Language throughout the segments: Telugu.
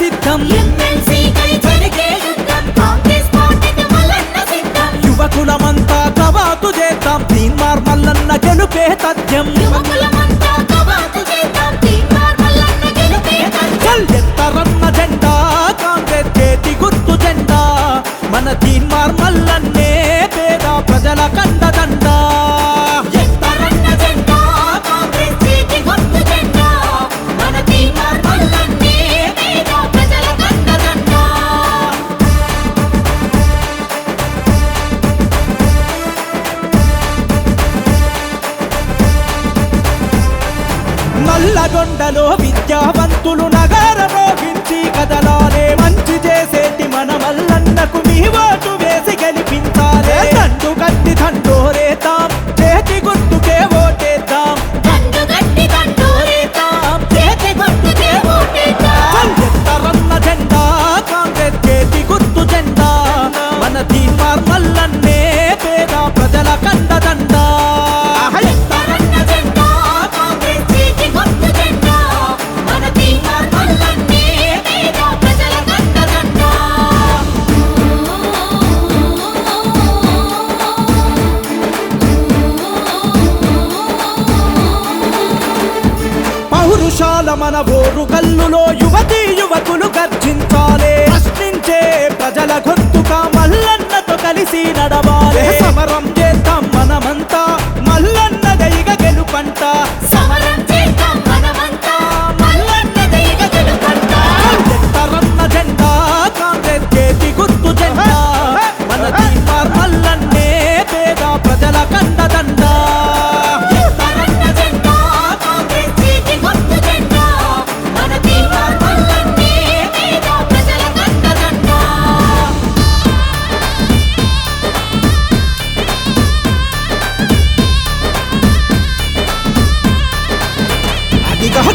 సిద్ధం. యువకులమంతా కవాతు చేద్దాం. తీన్మార్ మల్లన్న గెలుపే తథ్యం. ఎత్తరన్న జెండా కాంగ్రెస్ చేతి గుర్తు జెండా. మన తీన్మార్ మల్లన్నే పేద ప్రజల కండ నల్లగొండలో విద్యావంతులు నగర రోగించి కదలాలే మంచి చేసేటి మన మల్లన్నకు మీ ఓటు వేసి గెలిపించాలే. తండు కత్తి తండోరేతాం చేతి గుర్తు పౌరుషాల మన ఓరు కల్లులో యువతి యువకులు గర్జించాలే. ప్రశ్నించే ప్రజల గొంతుక మల్లన్నతో కలిసి నడవాలి. సమరం చే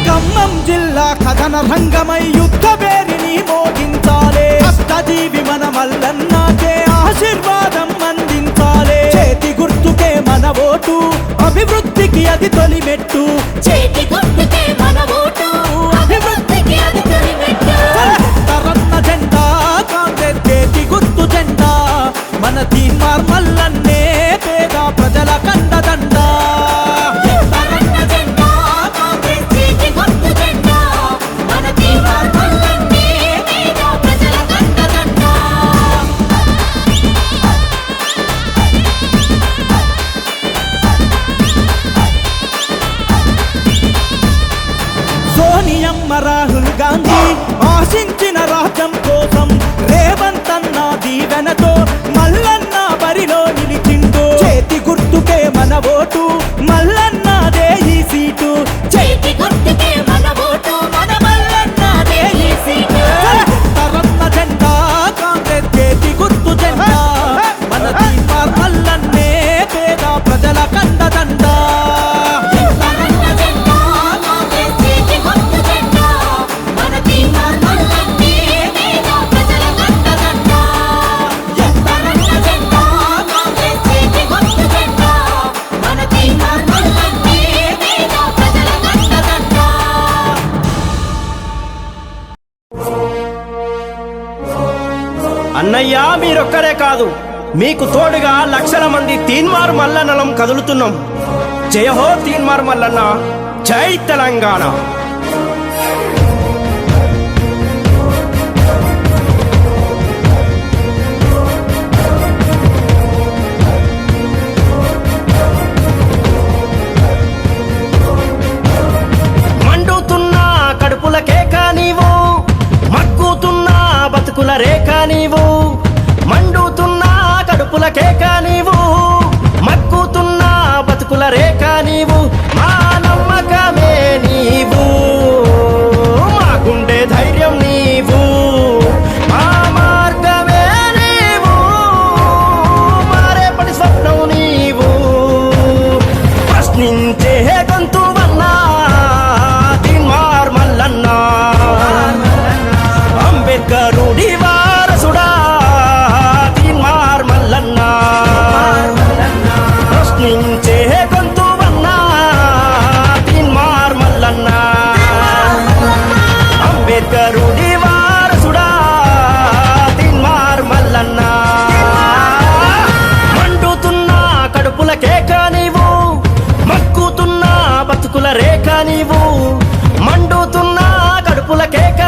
ఖమ్మం జిల్లా కథన రంగమై యుద్ధ పేరిని మోగించాలే కష్టజీవి మన మల్లన్నాకే ఆశీర్వాదం అందించాలే. చేతి గుర్తుకే మన ఓటు అభివృద్ధికి అది తొలిమెట్టు. చేతి గుర్తుకే మన ఓటు అభివృద్ధి అమ్మ రాహుల్ గాంధీ ఆశించిన రాజ్యం కోసం రేవంత్ అన్న దీవెనతో మల్లన్న బరిలో నిలిచిండు. చేతి గుర్తుకే మన ఓటు అన్నయ్య మీరొక్కరే కాదు. మీకు తోడుగా లక్షల మంది తీన్మార్ మల్లనలం కదులుతున్నాం. జయహో తీన్మార్ మల్లన్న జై తెలంగాణ. నీవు మండుతున్నా కడుపుల కేక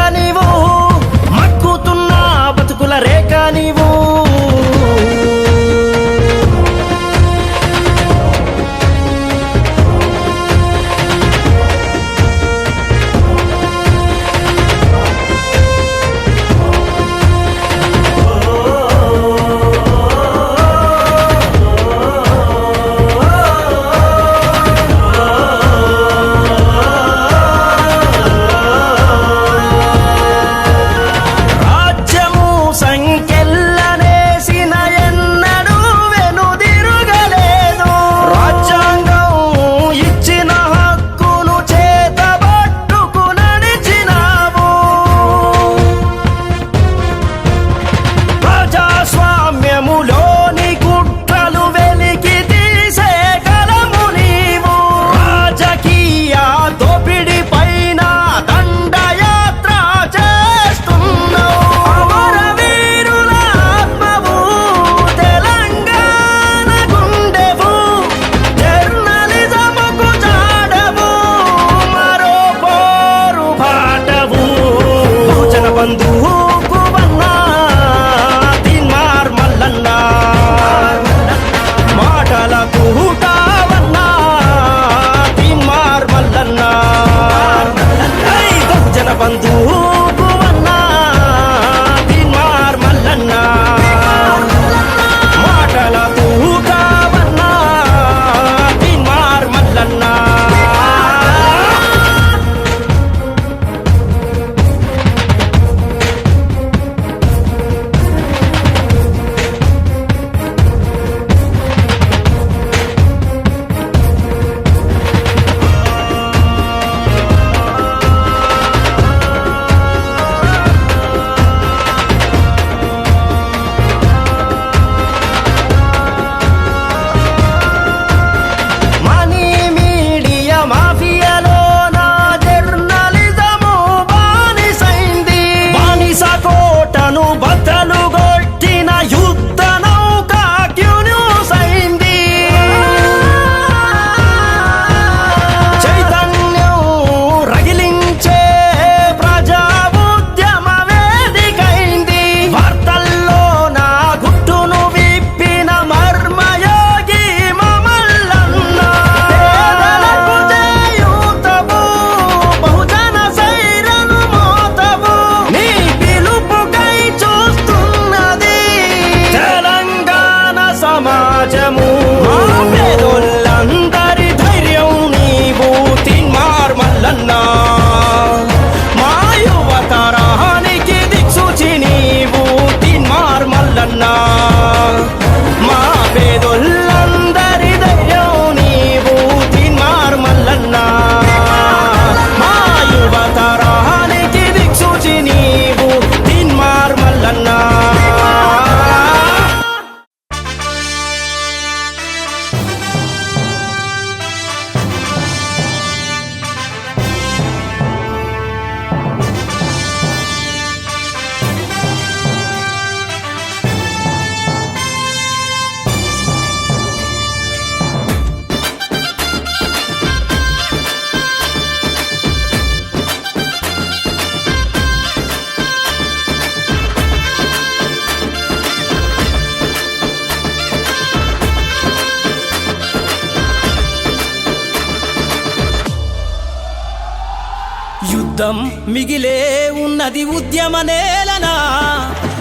మిగిలే ఉన్నది ఉద్యమ నేలనా.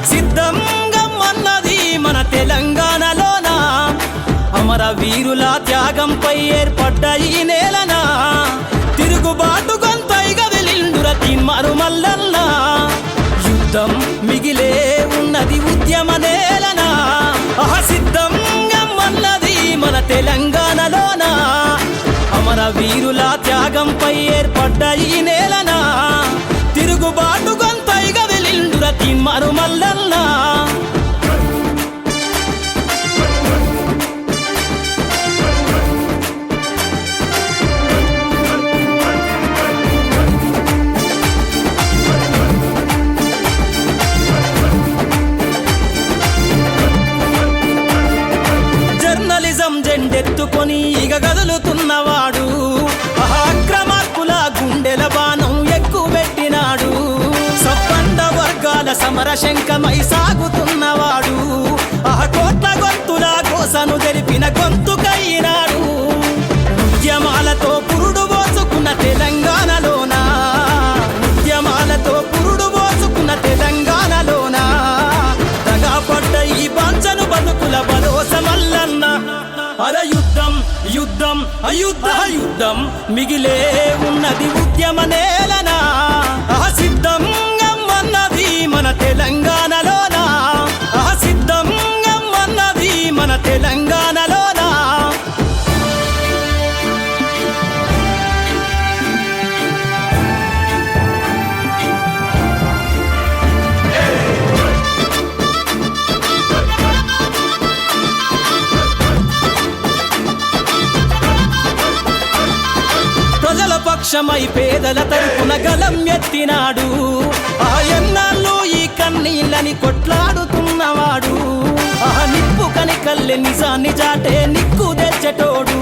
సిద్ధంగా అన్నది మన తెలంగాణలోనా. అమర వీరుల త్యాగంపై ఏర్పడ్డ ఈ నేలనా. తిరుగుబాటు గొంతైగా వెలిండుర తిమ్మరు మల్లన్నా. యుద్ధం మిగిలే ఉన్నది ఉద్యమ నేలనా. అహ అన్నది మన తెలంగాణలోనా. అమర వీరుల త్యాగంపై ఏర్పడ్డ ఈ నేలనా. తిరుగుబాటు గొంతై వెలిండుర తిన్మారు మల్లన్నా. సమర శంఖమై సాగుతున్నవాడు. ఆ కోట్ల గొంతుల కోసను జరిపిన గొంతుకైనాడు. ఉద్యమాలతో పురుడు పోసుకున్న తెలంగాణలోనా? ఉద్యమాలతో పురుడు పోసుకున్న తెలంగాణలోనా? తగాపడ్డ ఈ పంచను బతుకుల భరోసా మల్లన్న. అర యుద్ధం యుద్ధం అయుద్ధ యుద్ధం మిగిలే ఉన్నది ఉద్యమ నేలనా? ఆ పక్షమై పేదల తరపున గలం ఎత్తినాడు. ఆ ఎన్నాళ్ళు ఈ కన్నీళ్ళని కొట్లాడుతున్నవాడు. ఆ నిప్పు కని కల్లె నిజాన్ని జాటే నిక్కు తెచ్చటోడు.